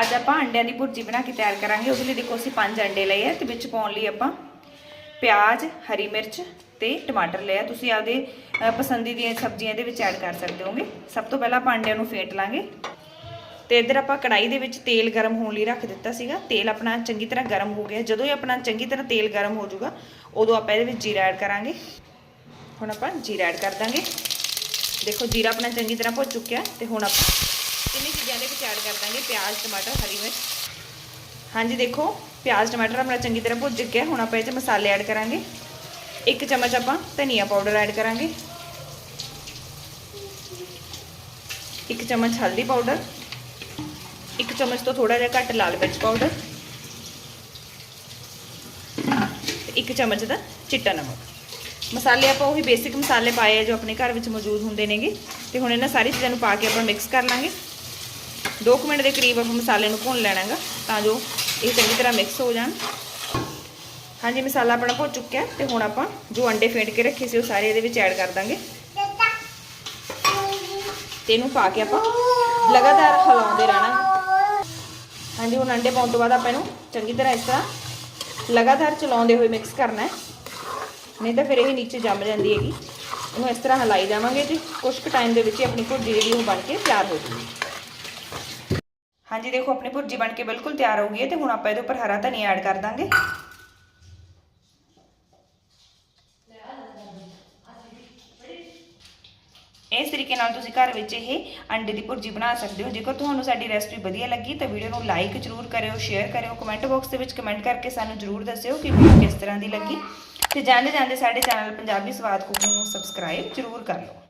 ਅੱਜ ਆਪਾਂ ਅੰਡਿਆਂ ਦੀ ਭੁਰਜੀ ਬਣਾ ਕੇ ਤਿਆਰ ਕਰਾਂਗੇ। ਉਹਦੇ ਲਈ ਦੇਖੋ ਅਸੀਂ ਪੰਜ ਅੰਡੇ ਲਏ ਆ ਤੇ ਵਿੱਚ ਪਾਉਣ ਲਈ ਆਪਾਂ ਪਿਆਜ਼, ਹਰੀ ਮਿਰਚ ਤੇ ਟਮਾਟਰ ਲਿਆ ਤੁਸੀਂ ਆਪਦੇ ਪਸੰਦੀ ਦੀਆਂ ਸਬਜ਼ੀਆਂ ਇਹਦੇ ਵਿੱਚ ਐਡ ਕਰ ਸਕਦੇ ਹੋਗੇ। ਸਭ ਤੋਂ ਪਹਿਲਾਂ ਆਪਾਂ ਅੰਡਿਆਂ ਨੂੰ ਫੇਟ ਲਾਂਗੇ। ਤੇ ਇੱਧਰ ਆਪਾਂ ਕੜਾਈ ਦੇ ਵਿੱਚ ਤੇਲ ਗਰਮ ਹੋਣ ਲਈ ਰੱਖ ਦਿੱਤਾ ਸੀਗਾ। ਤੇਲ ਆਪਣਾ ਚੰਗੀ ਤਰ੍ਹਾਂ ਗਰਮ ਹੋ ਗਿਆ। ਜਦੋਂ ਹੀ ਆਪਣਾ ਚੰਗੀ ਤਰ੍ਹਾਂ ਤੇਲ ਗਰਮ ਹੋ ਜਾਊਗਾ, ਉਦੋਂ ਆਪਾਂ ਇਹਦੇ ਵਿੱਚ ਜੀਰਾ ਐਡ ਕਰਾਂਗੇ। ਹੁਣ ਆਪਾਂ ਜੀਰਾ ਐਡ ਕਰ ਦਾਂਗੇ। ਦੇਖੋ ਜੀਰਾ ਆਪਣਾ ਚੰਗੀ ਤਰ੍ਹਾਂ ਭੁੱਜ ਚੁੱਕਿਆ ਤੇ ਹੁਣ ਆਪਾਂ ਤਿੰਨੇ ਚੀਜ਼ਾਂ ਦੇ ਵਿੱਚ ਐਡ ਕਰ ਦਾਂਗੇ, ਪਿਆਜ਼, ਟਮਾਟਰ, ਹਰੀ ਮਿਰਚ। ਹਾਂਜੀ, ਦੇਖੋ, ਪਿਆਜ਼, ਟਮਾਟਰ ਆਪਣਾ ਚੰਗੀ ਤਰ੍ਹਾਂ ਭੁੱਜ ਗਿਆ ਹੁਣ ਆਪਾਂ ਇਹ 'ਚ ਮਸਾਲੇ ਐਡ ਕਰਾਂਗੇ। ਇੱਕ ਚਮਚ ਆਪਾਂ ਧਨੀਆ ਪਾਊਡਰ ਐਡ ਕਰਾਂਗੇ। ਇੱਕ ਚਮਚ ਹਲਦੀ ਪਾਊਡਰ। ਇੱਕ ਚਮਚ ਤੋਂ ਥੋੜਾ ਜਿਹਾ ਘੱਟ ਲਾਲ ਮਿਰਚ ਪਾਊਡਰ। ਤੇ ਇੱਕ ਚਮਚ ਦਾ ਚਿੱਟਾ ਨਮਕ। ਮਸਾਲੇ ਆਪਾਂ ਉਹੀ ਬੇਸਿਕ ਮਸਾਲੇ ਪਾਏ ਆ ਜੋ ਆਪਣੇ ਘਰ ਵਿੱਚ ਮੌਜੂਦ ਹੁੰਦੇ ਨੇਗੇ। ਤੇ ਹੁਣ ਇਹਨਾਂ ਸਾਰੀ ਚੀਜ਼ਾਂ ਨੂੰ ਪਾ ਕੇ ਆਪਾਂ ਮਿਕਸ ਕਰ ਲਾਂਗੇ। 2 ਮਿੰਟ ਦੇ ਕਰੀਬ ਆਪਾਂ ਮਸਾਲੇ ਨੂੰ ਭੁੰਨ ਲੈਣਾਗਾ ਤਾਂ ਜੋ ਇਹ ਚੰਗੀ ਤਰ੍ਹਾਂ ਮਿਕਸ ਹੋ ਜਾਣ। ਹਾਂਜੀ, ਮਸਾਲਾ ਆਪਣਾ ਭੁੱਜ ਚੁੱਕਿਆ ਤੇ ਹੁਣ ਆਪਾਂ ਜੋ ਅੰਡੇ ਫੇਟ ਕੇ ਰੱਖੇ ਸੀ ਉਹ ਸਾਰੇ ਇਹਦੇ ਵਿੱਚ ਐਡ ਕਰ ਦਾਂਗੇ। ਤੇ ਇਹਨੂੰ ਪਾ ਕੇ ਆਪਾਂ ਲਗਾਤਾਰ ਹਿਲਾਉਂਦੇ ਰਹਿਣਾ। ਹਾਂਜੀ, ਹੁਣ ਅੰਡੇ ਪਾਉਣ ਤੋਂ ਬਾਅਦ ਆਪਾਂ ਇਹਨੂੰ ਚੰਗੀ ਤਰ੍ਹਾਂ ਇਸ ਤਰ੍ਹਾਂ ਲਗਾਤਾਰ ਚਲਾਉਂਦੇ ਹੋਏ ਮਿਕਸ ਕਰਨਾ ਹੈ। ਨਹੀਂ ਤਾਂ ਫਿਰ ਇਹ ਨੀਚੇ ਜੰਮ ਜਾਂਦੀ ਹੈਗੀ। ਇਹਨੂੰ ਇਸ ਤਰ੍ਹਾਂ ਹਿਲਾਈ ਜਾਵਾਂਗੇ ਜੀ ਕੁਝ ਕੁ ਟਾਈਮ ਦੇ ਵਿੱਚ ਹੀ ਆਪਣੀ ਭੁਰਜੀ ਜਿਹੜੀ ਉਹ ਬਣ ਕੇ ਤਿਆਰ ਹੋ ਜੂਗੀ ਹਾਂਜੀ, ਦੇਖੋ, ਆਪਣੀ ਭੁਰਜੀ ਬਣ ਕੇ ਬਿਲਕੁਲ ਤਿਆਰ ਹੋ ਗਈ ਹੈ ਤੇ ਹੁਣ ਆਪਾਂ ਇਹਦੇ ਉੱਪਰ ਹਰਾ ਧਨੀਆ ਐਡ ਕਰ ਦਾਂਗੇ। ਇਸ ਤਰੀਕੇ ਨਾਲ ਤੁਸੀਂ ਘਰ ਵਿੱਚ ਇਹ ਅੰਡੇ ਦੀ ਭੁਰਜੀ ਬਣਾ ਸਕਦੇ ਹੋ। ਜੇਕਰ ਤੁਹਾਨੂੰ ਸਾਡੀ ਰੈਸਪੀ ਵਧੀਆ ਲੱਗੀ ਤਾਂ ਵੀਡੀਓ ਨੂੰ ਲਾਈਕ ਜ਼ਰੂਰ ਕਰਿਓ, ਸ਼ੇਅਰ ਕਰਿਓ, ਕਮੈਂਟ ਬਾਕਸ ਦੇ ਵਿੱਚ ਕਮੈਂਟ ਕਰਕੇ ਸਾਨੂੰ ਜ਼ਰੂਰ ਦੱਸਿਓ ਕਿ ਵੀਡੀਓ ਕਿਸ ਤਰ੍ਹਾਂ ਦੀ ਲੱਗੀ। ਤੇ ਜਾਂਦੇ ਜਾਂਦੇ ਸਾਡੇ ਚੈਨਲ ਪੰਜਾਬੀ ਸਵਾਦ ਕੁਕਿੰਗ ਨੂੰ ਸਬਸਕ੍ਰਾਈਬ ਜ਼ਰੂਰ ਕਰ ਲਓ।